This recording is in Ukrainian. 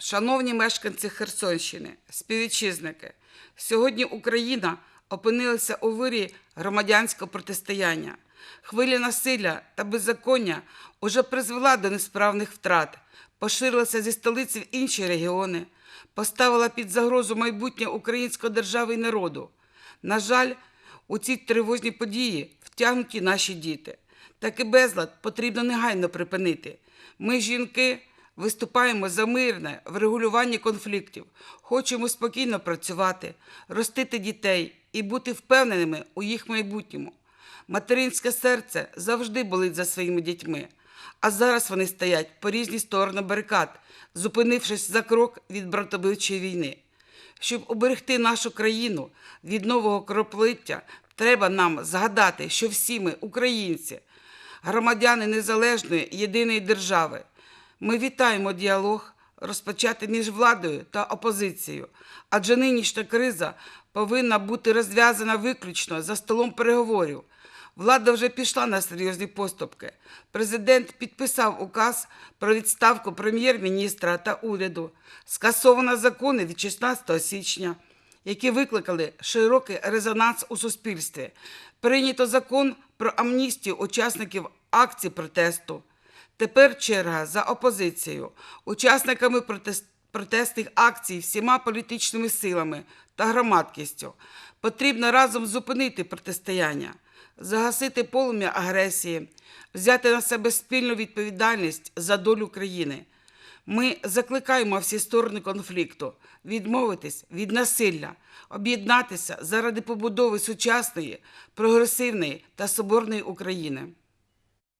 Шановні мешканці Херсонщини, співвітчизники, сьогодні Україна опинилася у вирі громадянського протистояння. Хвиля насилля та беззаконня уже призвела до несправних втрат, поширилася зі столиці в інші регіони, поставила під загрозу майбутнє української держави і народу. На жаль, у ці тривожні події втягнуті наші діти. Такий безлад потрібно негайно припинити. Ми, жінки, виступаємо за мирне врегулювання конфліктів, хочемо спокійно працювати, ростити дітей і бути впевненими у їх майбутньому. Материнське серце завжди болить за своїми дітьми, а зараз вони стоять по різні сторони барикад, зупинившись за крок від братовичої війни. Щоб уберегти нашу країну від нового кроплиття, треба нам згадати, що всі ми українці, громадяни незалежної єдиної держави. Ми вітаємо діалог розпочати між владою та опозицією, адже нинішня криза повинна бути розв'язана виключно за столом переговорів. Влада вже пішла на серйозні поступки. Президент підписав указ про відставку прем'єр-міністра та уряду. Скасовано закони від 16 січня, які викликали широкий резонанс у суспільстві. Прийнято закон про амністію учасників акцій протесту. Тепер черга за опозицією, учасниками протест- протестних акцій всіма політичними силами та громадськістю. Потрібно разом зупинити протистояння, загасити полум'я агресії, взяти на себе спільну відповідальність за долю країни. Ми закликаємо всі сторони конфлікту відмовитись від насилля, об'єднатися заради побудови сучасної, прогресивної та соборної України.